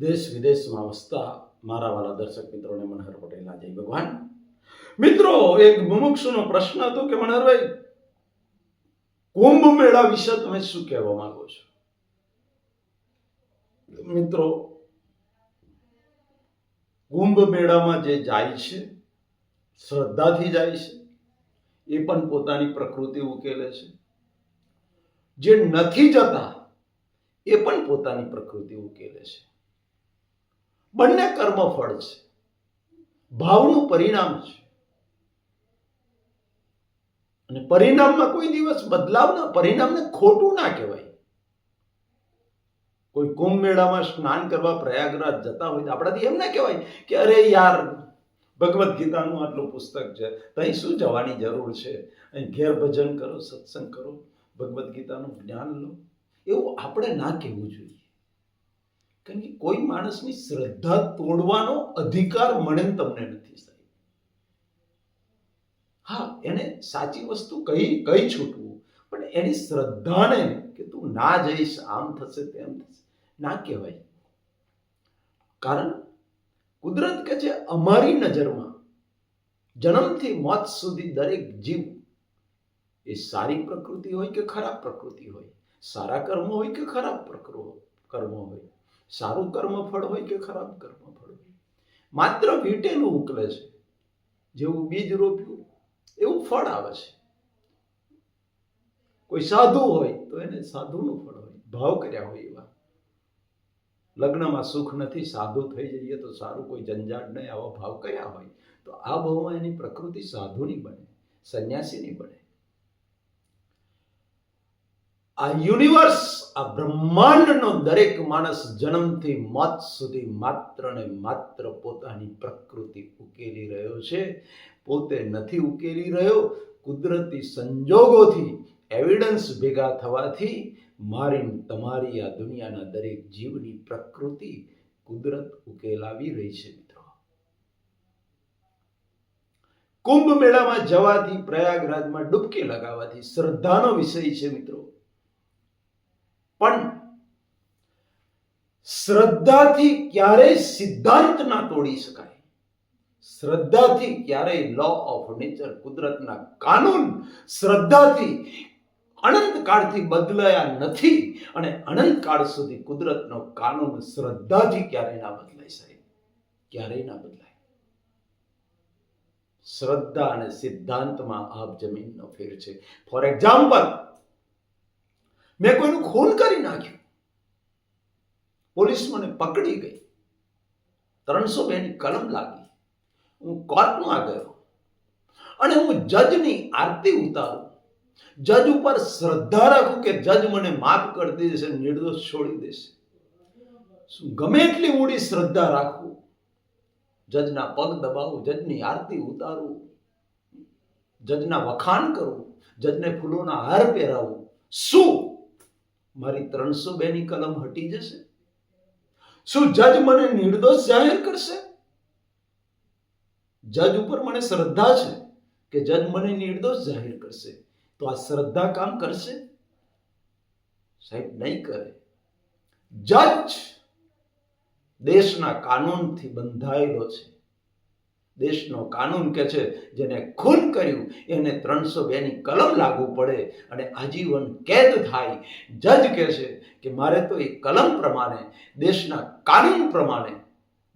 દેશ વિદેશમાં વસતા મારા વાલા દર્શક મિત્રોને મનહર પટેલના જય ભગવાન. મિત્રો, એક મુમુક્ષુનો પ્રશ્ન હતો કે મનહરભાઈ કુંભ મેળા વિશે તમે શું કહેવા માંગો છો? મિત્રો કુંભ મેળામાં જે જાય છે, શ્રદ્ધાથી જાય છે, એ પણ પોતાની પ્રકૃતિ ઉકેલે છે. જે નથી જતા, એ પણ પોતાની પ્રકૃતિ ઉકેલે છે. બંને કર્મફળ છે. ભાવનું પરિણામ છે. અને પરિણામમાં કોઈ દિવસ બદલાવના, પરિણામને ખોટું ના કહેવાય. કોઈ કુંભ મેળામાં સ્નાન કરવા પ્રયાગરાજ જતા હોય તો આપણાથી એમ ના કહેવાય કે અરે યાર, ભગવદ્ ગીતાનું આટલું પુસ્તક છે તઅહીં શું જવાની જરૂર છે? અહીં ઘેર ભજન કરો, સત્સંગ કરો, ભગવદ્ ગીતાનું જ્ઞાન લો. એવું આપણે ના કહેવું જોઈએ. કારણ કે કોઈ માણસની શ્રદ્ધા તોડવાનો અધિકાર મને તમને નથી, સાહેબ. હા, એને સાચી વસ્તુ કહી કઈ છૂટવું, પણ એની શ્રદ્ધાને કે તું ના જઈશ, આમ થશે, તેમ થશે, ના કહેવાય. કારણ કુદરત કે છે, અમારી નજરમાં જન્મથી મોત સુધી દરેક જીવ એ સારી પ્રકૃતિ હોય કે ખરાબ પ્રકૃતિ હોય? સારા કર્મ હોય કે ખરાબ કર્મ હોય? સારું કર્મફળ હોય કે ખરાબ કર્મફળ હોય? માત્ર વીટેલું ઉકલે છે, જેવું બીજ રોપ્યું, એવું ફળ આવે છે. કોઈ સાધુ હોય તો એને સાધુનું ફળ હોય, ભાવ કર્યા હોય એવા. લગ્નમાં સુખ નથી, સાધુ થઈ જઈએ તો સારું, કોઈ જંજાટ નહીં, આવા ભાવ કર્યા હોય, તો આ ભાવમાં એની પ્રકૃતિ સાધુની બને, સંન્યાસીની બને. આ યુનિવર્સ આ બ્રહ્માંડનો દરેક માણસ જન્મથી મોત સુધી માત્ર ને માત્ર પોતાની પ્રકૃતિ ઉકેલી રહ્યો છે. પોતે નથી ઉકેલી રહ્યો. કુદરતી સંજોગોથી એવિડન્સ ભેગા થવાથી મારી તમારી આ દુનિયાના દરેક જીવની પ્રકૃતિ કુદરત ઉકેલાવી રહી છે મિત્રો. કુંભ મેળામાં જવાથી પ્રયાગરાજમાં ડૂબકી લગાવવાથી શ્રદ્ધાનો વિષય છે મિત્રો પણ શ્રદ્ધાથી ક્યારેય સિદ્ધાંત ના તોડી શકાય. શ્રદ્ધાથી ક્યારેય લો ઓફ નેચર કુદરતના કાનૂન શ્રદ્ધાથી અનંત કાળથી બદલાયા નથી અને અનંત કાળ સુધી કુદરતનો કાનૂન શ્રદ્ધાથી ક્યારેય ના બદલાય સાહેબ. ક્યારેય ના બદલાય. શ્રદ્ધા અને સિદ્ધાંતમાં આપ જમીનનો ફેર છે. ફોર એક્ઝામ્પલ મેં કોઈનું ખૂન કરી નાખ્યું. પોલીસ મને પકડી ગઈ. ત્રણસો બેની કલમ લાગી. હું કોર્ટમાં ગયો. અને હું જજની આરતી ઉતારું. જજ ઉપર શ્રદ્ધા રાખું કે જજ મને માફ કરી દેશે, નિર્દોષ છોડી દેશે. શું ગમે એટલી ઊંડી શ્રદ્ધા રાખવું જજના પગ દબાવું, જજની આરતી ઉતારવું જજના વખાણ કરવું જજને ફૂલોના હાર પહેરાવું. શું? મારી ત્રણસો બેની કલમ હટી જશે? શું જજ મને નિર્દોષ જાહેર કરશે? જજ ઉપર મને શ્રદ્ધા છે કે જજ મને નિર્દોષ જાહેર કરશે. તો આ શ્રદ્ધા કામ કરશે? સાહેબ, નહીં કરે. જજ દેશના કાનૂનથી બંધાયેલો છે. દેશનો કાનૂન કે છે, જેને ખૂન કર્યું, એને ત્રણસો બેની કલમ લાગુ પડે અને આજીવન કેદ થાય. જજ કહે છે કે મારે તો એ કલમ પ્રમાણે, દેશના કાનૂન પ્રમાણે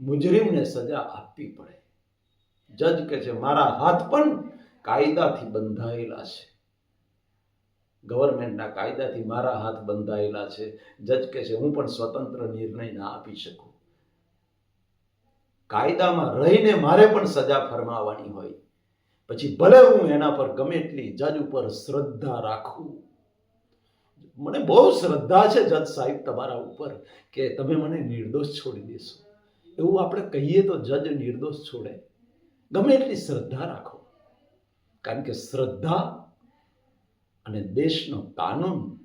મુજરીમને સજા આપવી પડે. જજ કહે છે, મારા હાથ પણ કાયદાથી બંધાયેલા છે. ગવર્મેન્ટના કાયદાથી મારા હાથ બંધાયેલા છે. જજ કહે છે, હું પણ સ્વતંત્ર નિર્ણય ના આપી શકું. કાયદામાં રહીને મારે પણ સજા ફરમાવવાની હોય. પછી ભલે હું એના પર ગમે એટલી જજ ઉપર શ્રદ્ધા રાખું. મને બહુ શ્રદ્ધા છે જજ સાહેબ તમારા ઉપર કે તમે મને નિર્દોષ છોડી દેશો. એવું આપણે કહીએ તો જજ નિર્દોષ છોડે. ગમે એટલી શ્રદ્ધા રાખો. કારણ કે શ્રદ્ધા અને દેશનો કાનૂન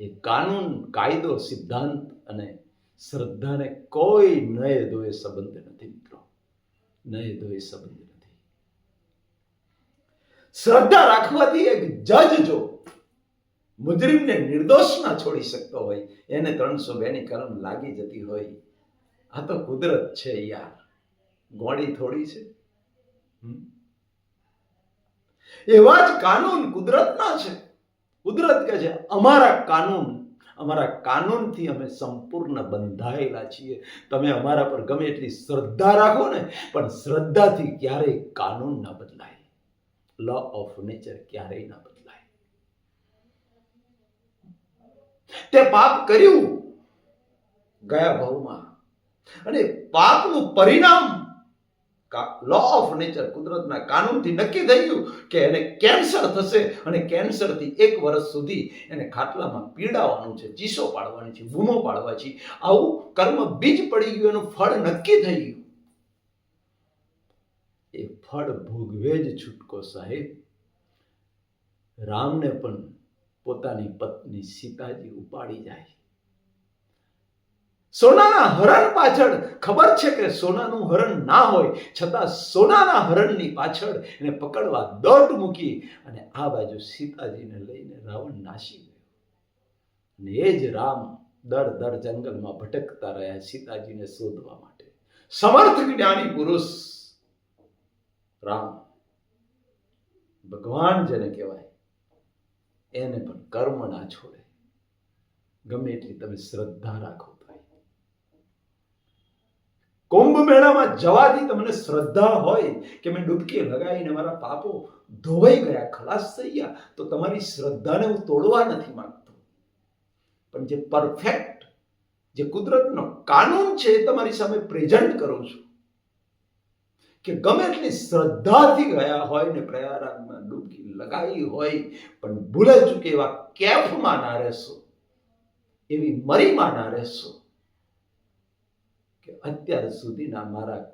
એ કાનૂન, કાયદો, સિદ્ધાંત અને શ્રદ્ધાને કોઈ નય દોય સંબંધ નથી, મિત્રો. નય દોય સંબંધ નથી. શ્રદ્ધા રાખવાથી એક જજ જો મુજરીમને નિર્દોષ ના છોડી શકતો હોય, એને ત્રણસો બે ની કલમ લાગી જતી હોય, આ તો કુદરત છે યાર. ગોળી થોડી છે? એવા જ કાનૂન કુદરતના છે. કુદરત કહે છે, અમારા કાનૂન અમારા કાનૂનથી અમે સંપૂર્ણ બંધાયેલા છીએ. તમે અમારા પર ગમે એટલી શ્રદ્ધા રાખો ને, પણ શ્રદ્ધાથી ક્યારેય કાનૂન ના બદલાય. લો ઓફ નેચર ક્યારેય ના બદલાય. તે પાપ કર્યું. ગયા ભાવમાં. અને પાપનું પરિણામ લો ઓફ નેચર કુદરતના કાનૂનથી નક્કી થઈ ગયું કે એને કેન્સર થશે અને કેન્સરથી એક વર્ષ સુધી એને ખાટલામાં પીડાવાનું છે, ચીસો પાડવાની છે બૂમો પાડવા છે. આવું કર્મ બીજ પડી ગયું, એનું ફળ નક્કી થઈ ગયું. એ ફળ ભોગવે જ છૂટકો સાહેબ. રામને પણ પોતાની પત્ની સીતાજી ઉપાડી જાય. સોનાના હરણ પાછળ ખબર છે કે સોનાનું હરણ ના હોય, છતાં સોનાના હરણની પાછળ એને પકડવા દોટ મૂકી અને આ બાજુ સીતાજીને લઈને રાવણ નાસી ગયો. અને એ જ રામ દર દર જંગલમાં ભટકતા રહ્યા સીતાજીને શોધવા માટે. સમર્થ જ્ઞાની પુરુષ રામ. ભગવાન જેને કહેવાય, એને પણ કર્મ ના છોડે. ગમે એટલી તમે શ્રદ્ધા રાખો. કુંભ મેળામાં જવાથી તમને શ્રદ્ધા હોય કે મેં ડૂબકી લગાવીને મારા પાપો ધોવાઈ ગયા, ખલાસ થઈ ગયા, તો તમારી શ્રદ્ધાને હું તોડવા નથી માંગતો. પણ જે પરફેક્ટ જે કુદરતનો કાનૂન છે એ તમારી સામે પ્રેઝન્ટ કરું છું કે ગમે એટલી શ્રદ્ધાથી ગયા હોય ને પ્રયાગરાજમાં ડૂબકી લગાવી હોય, પણ ભૂલે ચૂકે એવા કેફમાં ના રહેશો, એવી મરીમાં ના રહેશો કે અત્યાર સુધીના મારા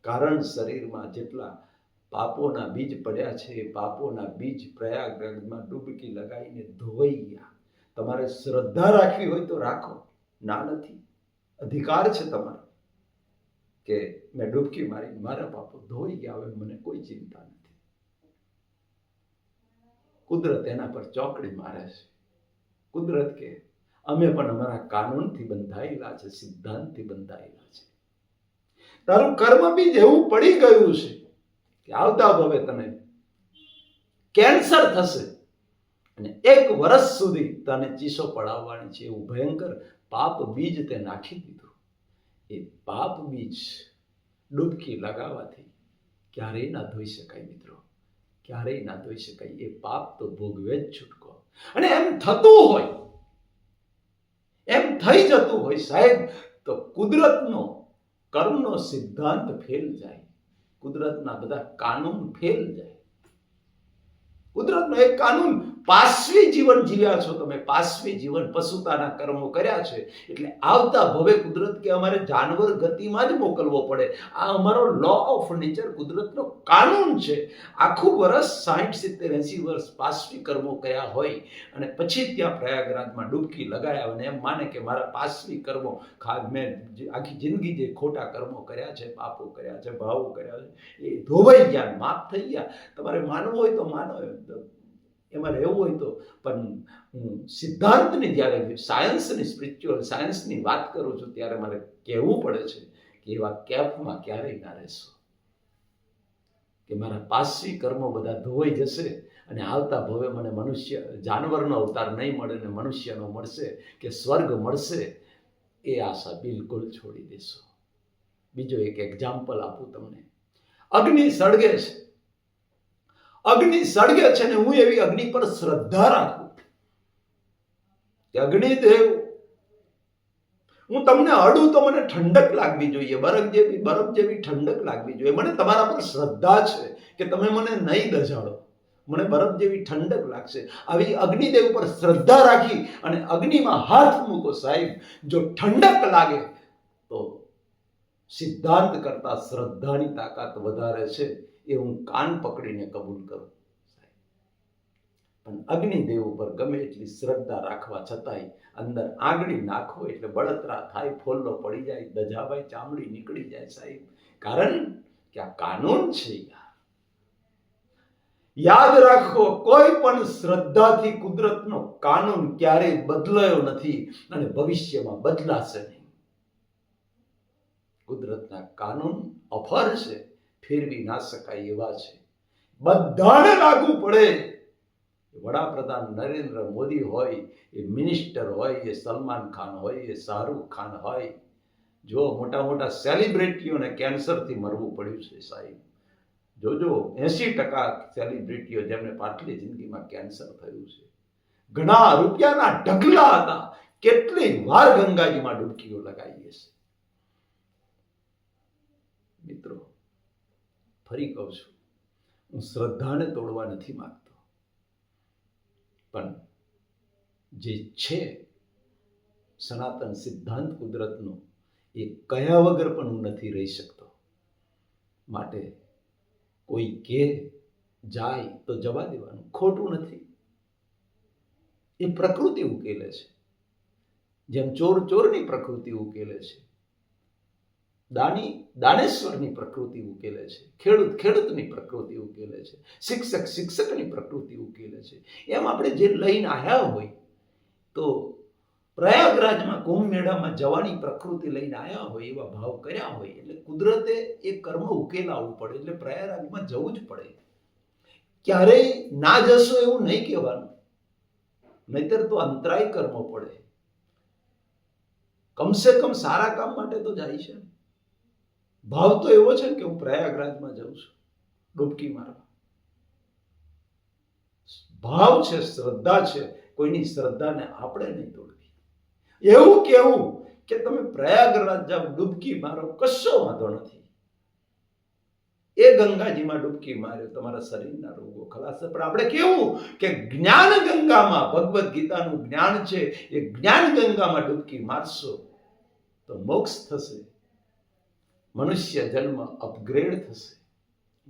કારણ શરીરમાં જેટલા પાપોના બીજ પડ્યા છે, એ પાપોના બીજ પ્રયાગરાજમાં ડૂબકી લગાવીને ધોવાઈ ગયા. તમારે શ્રદ્ધા રાખવી હોય તો રાખો. ના નથી. અધિકાર છે તમારો કે મેં ડૂબકી મારી મારા પાપો ધોઈ ગયા હવે મને કોઈ ચિંતા નથી. કુદરત એના પર ચોકડી મારે છે. કુદરત કે અમે પણ અમારા કાનૂનથી બંધાયેલા છે, સિદ્ધાંતથી બંધાયેલા તારું કર્મ બીજ એવું પડી ગયું છે કે આવતા ભવે તને કેન્સર થશે. અને એક વર્ષ સુધી તને ચીસો પડાવવાની છે એવું ભયંકર પાપ બીજ તે નાખી દીધું. એ પાપ બીજ ડૂબકી લગાવવાથી ક્યારેય ના ધોઈ શકાય મિત્રો. ક્યારેય ના ધોઈ શકાય. એ પાપ તો ભોગવે જ છૂટકો. અને એમ થતું હોય, એમ થઈ જતું હોય સાહેબ, તો કુદરતનો કર્મનો સિદ્ધાંત ફેલ જાય કુદરતના બધા કાનૂન ફેલ જાય. કુદરતનો એક કાનૂન પાશ્વી જીવન જીવ્યા છો તમે. પાશ્વી જીવન પશુતાના કર્મો કર્યા છે. એટલે આવતા ભવે કુદરત કે અમારે જાનવર ગતિમાં જ મોકલવો પડે. આ અમારો લો ઓફ નેચર કુદરતનો કાનૂન છે. આખું વર્ષ સાઠ સિત્તેર, એંસી વર્ષ પાશ્વી કર્મો કર્યા હોય અને પછી ત્યાં પ્રયાગરાજમાં ડૂબકી લગાડ્યા અને એમ માને કે મારા પાશ્વી કર્મો ખા, મેં આખી જિંદગી જે ખોટા કર્મો કર્યા છે, પાપો કર્યા છે, ભાવો કર્યા છે, એ ધોવાઈ ગયા, માફ થઈ ગયા. તમારે માનવું હોય તો માનો. એમાં રહેવું હોય તો. પણ હું સિદ્ધાંતની જ્યારે સાયન્સની સ્પિરિચ્યુઅલ સાયન્સની વાત કરું છું, ત્યારે મારે કહેવું પડે છે કે એવા કેફમાં ક્યારેય ના રહેશો. કે મારા પાસી કર્મો બધા ધોવાઈ જશે અને આવતા ભવે મને મનુષ્ય, જાનવરનો અવતાર નહીં મળે ને મનુષ્યનો મળશે કે સ્વર્ગ મળશે, એ આશા બિલકુલ છોડી દેશો. બીજો એક એક્ઝામ્પલ આપું તમને. અગ્નિ સળગે છે. અગ્નિ સળગે છે ને હું એવી અગ્નિ પર શ્રદ્ધા રાખું. અગ્નિદેવ, હું તમને અડું તો મને ઠંડક લાગવી જોઈએ, બરફ જેવી બરફ જેવી ઠંડક લાગવી જોઈએ. મને તમારા પર શ્રદ્ધા છે કે તમે મને નહીં દજાડો મને બરફ જેવી ઠંડક લાગશે. આવી અગ્નિદેવ પર શ્રદ્ધા રાખી અને અગ્નિમાં હાથ મૂકો સાહેબ. જો ઠંડક લાગે તો સિદ્ધાંત કરતાં શ્રદ્ધાની તાકાત વધારે છે એ હું કાન પકડીને કબૂલ કરું. પણ અગ્નિદેવ ઉપર ગમે એટલી શ્રદ્ધા રાખવા છતાંય અંદર આંગળી નાખો એટલે બળતરા થાય, ફોલ્લો પડી જાય દજાભાઈ ચામડી નીકળી જાય સાહેબ. કારણ કે આ કાનૂન છે યાદ રાખો, કોઈ પણ શ્રદ્ધાથી કુદરતનો કાનૂન ક્યારેય બદલાયો નથી અને ભવિષ્યમાં બદલાશે નહીં. કુદરતના કાનૂન અફર છે, ફેરવી ના શકાય એવા છે. બધાને લાગુ પડે. વડાપ્રધાન નરેન્દ્ર મોદી હોય, એ મિનિસ્ટર હોય, એ સલમાન ખાન હોય, એ શાહરૂખ ખાન હોય. જો મોટા મોટા સેલિબ્રિટીઓને કેન્સરથી મરવું પડ્યું છે સાહેબ, જોજો એસી ટકા સેલિબ્રિટીઓ જેમને પાટલી જિંદગીમાં કેન્સર થયું છે. ઘણા રૂપિયાના ઢગલા હતા. કેટલી વાર ગંગાજીમાં ડૂબકીઓ લગાવીએ છે મિત્રો, ફરી કહું છું, હું શ્રદ્ધાને તોડવા નથી માંગતો. પણ જે છે સનાતન સિદ્ધાંત કુદરતનો, એ કયા વગર પણ હું નથી રહી શકતો. માટે કોઈ કે જાય તો જવા દેવાનું, ખોટું નથી. એ પ્રકૃતિ ઉકેલે છે. જેમ ચોર ચોરની પ્રકૃતિ ઉકેલે છે દાની, દાનેશ્વરની પ્રકૃતિ ઉકેલે છે. ખેડૂત, ખેડૂતની પ્રકૃતિ ઉકેલે છે. શિક્ષક, શિક્ષકની પ્રકૃતિ ઉકેલે છે. એમ આપણે જે લઈને આવ્યા હોય, તો પ્રયાગરાજમાં કુંભ મેળામાં જવાની પ્રકૃતિ લઈને આવ્યા હોય, એવા ભાવ કર્યા હોય, એટલે કુદરતે એ કર્મ ઉકેલાવવું પડે, એટલે પ્રયાગરાજમાં જવું જ પડે. ક્યારેય ના જશો એવું નહીં કહેવાનું. નહીતર તો અંતરાય કર્મ પડે. કમસે કમ સારા કામ માટે તો જાય છે ભાવ તો એવો છે કે હું પ્રયાગરાજમાં જાઉં છું, ડૂબકી મારવા. ભાવ છે, શ્રદ્ધા છે, કોઈની શ્રદ્ધાને આપણે નહીં તોડવી. એવું કેવું કે તમે પ્રયાગરાજ જાઓ ડૂબકી મારો, કશો વાંધો નથી. એ ગંગાજીમાં ડૂબકી માર્યો, તમારા શરીરના રોગો ખલાસ પણ આપણે કેવું કે જ્ઞાન ગંગામાં ભગવદ્ ગીતાનું જ્ઞાન છે, એ જ્ઞાન ગંગામાં ડૂબકી મારશો, તો મોક્ષ થશે. મનુષ્ય જન્મ અપગ્રેડ થશે.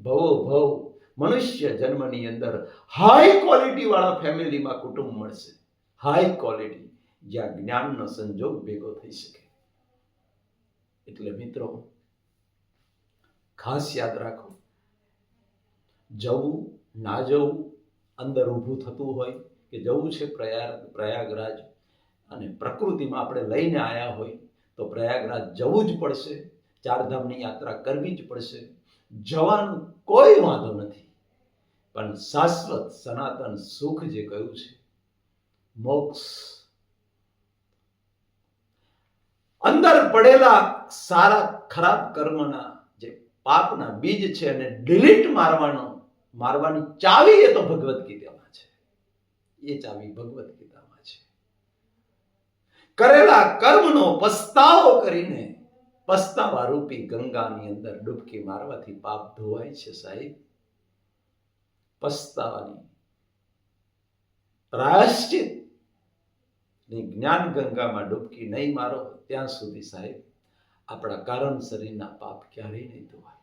ભવો, ભવ. મનુષ્ય જન્મની અંદર હાઈ ક્વોલિટી વાળા ફેમિલીમાં કુટુંબ મળશે. હાઈ ક્વોલિટી જ્યાં જ્ઞાનનો સંજોગ ભેગો થઈ શકે. એટલે મિત્રો, ખાસ યાદ રાખો. જવું, ના જવું, અંદર ઊભું થતું હોય કે જવું છે પ્રયાગ, પ્રયાગરાજ, અને પ્રકૃતિમાં આપણે લઈને આવ્યા હોય, તો પ્રયાગરાજ જવું જ પડશે. ચારધામની યાત્રા કરવી જ પડશે. જવાનું કોઈ વાંધો નથી. પણ શાશ્વત સનાતન સુખ જે કહ્યું છે, મોક્ષ. અંદર પડેલા સારા ખરાબ કર્મના જે પાપના બીજ છે અને ડિલીટ મારવાનો, મારવાની ચાવી એ તો ભગવદ્ ગીતામાં છે. એ ચાવી ભગવદ્ ગીતામાં છે. કરેલા કર્મનો પસ્તાવો કરીને પસ્તાવા રૂપી ગંગાની અંદર ડૂબકી મારવાથી પાપ ધોવાય છે સાહેબ. પસ્તાવાની પ્રાયશ્ચિત જ્ઞાન ગંગામાં ડૂબકી નહીં મારો ત્યાં સુધી સાહેબ આપણા કારણ શરીરના પાપ ક્યારેય નહીં ધોવાય.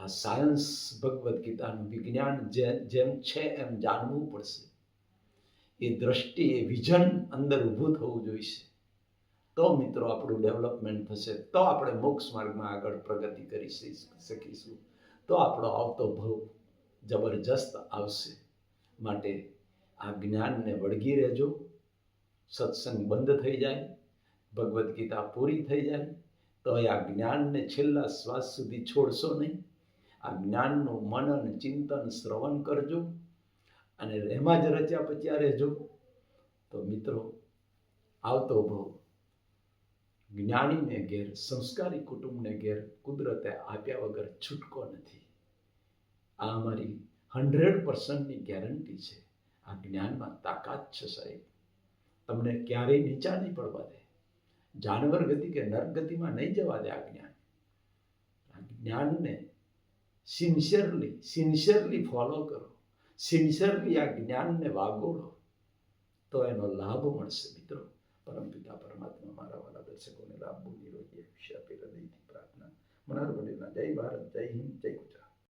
આ સાયન્સ ભગવદ્ ગીતાનું વિજ્ઞાન જેમ છે એમ જાણવું પડશે. એ દ્રષ્ટિ એ વિઝન અંદર ઊભું થવું જોઈશે. તો મિત્રો આપણું ડેવલપમેન્ટ થશે. તો આપણે મોક્ષ માર્ગમાં આગળ પ્રગતિ કરી શકીશું. તો આપણો આવતો ભવ જબરજસ્ત આવશે. માટે આ જ્ઞાનને વળગી રહેજો. સત્સંગ બંધ થઈ જાય. ભગવદ્ ગીતા પૂરી થઈ જાય. તો આ જ્ઞાનને છેલ્લા શ્વાસ સુધી છોડશો નહીં. આ જ્ઞાનનું મનન ચિંતન શ્રવણ કરજો. અને એમાં જ રચ્યા પચ્યા રહેજો. તો મિત્રો, આવતો ભવ. જ્ઞાનીને ઘેર, સંસ્કારી કુટુંબને ઘેર કુદરતે આપ્યા વગર છૂટકો નથી. આ અમારી હંડ્રેડ પર્સન્ટની ગેરંટી છે. આ જ્ઞાનમાં તાકાત છે સાહેબ. તમને ક્યારેય નીચા નહીં પડવા દે. જાનવર ગતિ કે નર ગતિમાં નહીં જવા દે આ જ્ઞાન. આ જ્ઞાનને સિન્સિયરલી સિન્સિયરલી ફોલો કરો. સિન્સિયરલી આ જ્ઞાનને વાગોળો. તો એનો લાભ મળશે મિત્રો. પરમપિતા પરમાત્મા મારા વાલા દર્શકોને લાભ નિરોગી આયુષ્ય આપી હૃદયથી પ્રાર્થના. મનાર વડીલના જય ભારત, જય હિન્દ, જય ગુજરાત.